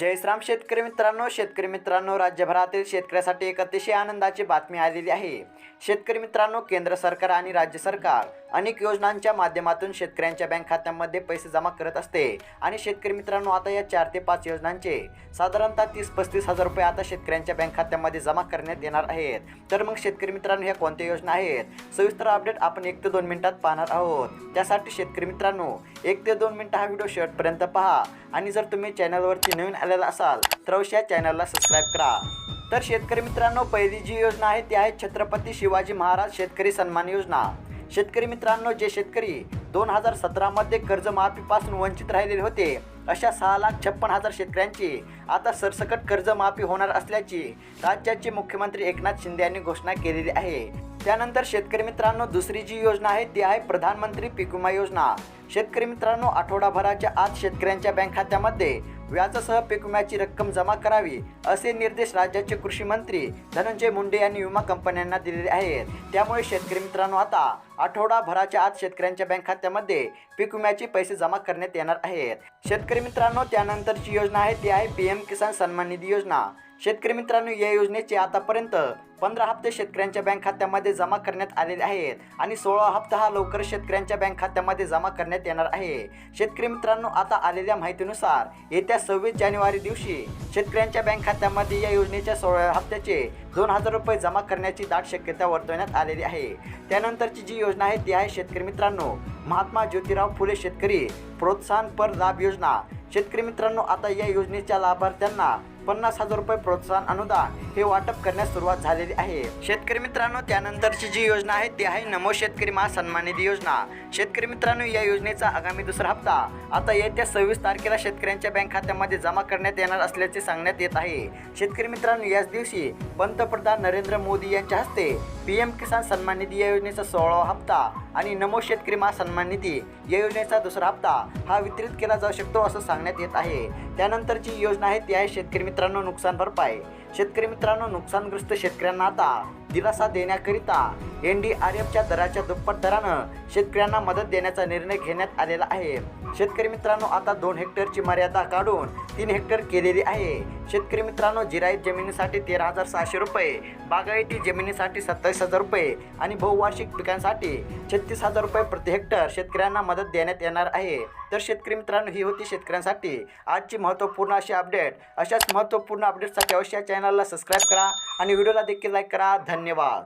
जयश्राम शेतकरी मित्रांनो शेतकरी मित्रांनो राज्यभरातील शेतकऱ्यासाठी एक अतिशय आनंदाची बातमी आलेली आहे. शेतकरी मित्रांनो केंद्र सरकार आणि राज्य सरकार अनेक योजनांच्या माध्यमातून शेतकऱ्यांच्या बँक खात्यांमध्ये पैसे जमा करत असते. आणि शेतकरी मित्रांनो आता या चार ते पाच योजनांचे साधारणतः तीस पस्तीस हजार रुपये आता शेतकऱ्यांच्या बँक खात्यामध्ये जमा करण्यात येणार आहेत. तर मग शेतकरी मित्रांनो ह्या कोणत्या योजना आहेत? सविस्तर अपडेट आपण एक ते दोन मिनिटात पाहणार आहोत. त्यासाठी शेतकरी मित्रांनो एक ते दोन मिनिटं हा व्हिडिओ शेवटपर्यंत पहा. आणि जर तुम्ही चॅनलवरती नवीन आलेला असाल तर अवश्य चॅनलला सबस्क्राईब करा. तर शेतकरी मित्रांनो पहिली जी योजना आहे ती आहे छत्रपती शिवाजी महाराज शेतकरी सन्मान योजना. शेतकरी मित्रांनो जे शेतकरी दोन हजार सतरामध्ये कर्जमाफीपासून वंचित राहिलेले होते अशा सहा लाख छप्पन हजार शेतकऱ्यांची आता सरसकट कर्जमाफी होणार असल्याची राज्याचे मुख्यमंत्री एकनाथ शिंदे यांनी घोषणा केलेली आहे. त्यानंतर शेतकरी मित्रांनो दुसरी जी योजना आहे ती आहे प्रधानमंत्री पीक विमा योजना. शेतकरी मित्रांनो आठवडाभराच्या आत शेतकऱ्यांच्या बँक खात्यामध्ये व्याजासह पीक विम्याची रक्कम जमा करावी असे निर्देश राज्याचे कृषी मंत्री धनंजय मुंडे यांनी विमा कंपन्यांना दिलेले आहेत. त्यामुळे शेतकरी मित्रांनो आता आठवडाभराच्या आत शेतकऱ्यांच्या बँक खात्यामध्ये पीक विम्याचे पैसे जमा करण्यात येणार आहेत. शेतकरी मित्रांनो त्यानंतरची योजना आहे ती आहे पी एम किसान सन्मान निधी योजना. शेतकरी मित्रांनो या योजनेचे आतापर्यंत पंधरा हप्ते शेतकऱ्यांच्या बँक खात्यामध्ये जमा करण्यात आलेले आहेत आणि सोळा हप्ता हा लवकर शेतकऱ्यांच्या बँक खात्यामध्ये जमा करण्यात येणार आहे. शेतकरी मित्रांनो आता आलेल्या माहितीनुसार येत्या सव्वीस जानेवारी दिवशी शेतकऱ्यांच्या बँक खात्यामध्ये या योजनेच्या सोळा हप्त्याचे दोन हजार रुपये जमा करण्याची दाट शक्यता वर्तवण्यात आलेली आहे. त्यानंतरची जी योजना आहे ती आहे शेतकरी मित्रांनो महात्मा ज्योतिराव फुले शेतकरी प्रोत्साहनपर लाभ योजना. शेतकरी मित्रांनो आता या योजनेच्या लाभार्थ्यांना पन्नास हजार रुपये प्रोत्साहन अनुदान हे वाटप करण्यास सुरुवात झालेली आहे. शेतकरी मित्रांनो त्यानंतरची जी योजना आहे ती आहे नमो शेतकरी महासन्मान निधी योजना. शेतकरी मित्रांनो या योजनेचा आगामी दुसरा हप्ता आता येत्या सव्वीस तारखेला शेतकऱ्यांच्या बँक खात्यामध्ये जमा करण्यात येणार असल्याचे सांगण्यात येत आहे. शेतकरी मित्रांनो याच दिवशी पंतप्रधान नरेंद्र मोदी यांच्या हस्ते पी एम किसान सन्मान निधी या योजनेचा सोळावा हप्ता आणि नमो शेतकरी महासन्मान निधी या योजनेचा दुसरा हप्ता हा वितरित केला जाऊ शकतो असं सांगण्यात येत आहे. त्यानंतरची योजना आहे ती आहे शेतकरी मित्रांनो नुकसान भरपाई. शेतकरी मित्रांनो नुकसानग्रस्त शेतकऱ्यांना आता दिलासा देण्याकरिता एन डी आर एफच्या दराच्या दुप्पट दरानं शेतकऱ्यांना मदत देण्याचा निर्णय घेण्यात आलेला आहे. शेतकरी मित्रांनो आता दोन हेक्टरची मर्यादा काढून तीन हेक्टर केलेली आहे. शेतकरी मित्रांनो जिरायत जमिनीसाठी तेरा हजार सहाशे रुपये बागायती जमिनीसाठी सत्तावीस हजार रुपये आणि बहुवार्षिक पिकांसाठी छत्तीस हजार रुपये प्रति हेक्टर शेतकऱ्यांना मदत देण्यात येणार आहे. तर शेतकरी मित्रांनो ही होती शेतकऱ्यांसाठी आजची महत्त्वपूर्ण अशी अपडेट. अशाच महत्त्वपूर्ण अपडेटसाठी अवश्य चॅनलला सबस्क्राईब करा आणि व्हिडिओला देखील लाईक करा. धन्यवाद।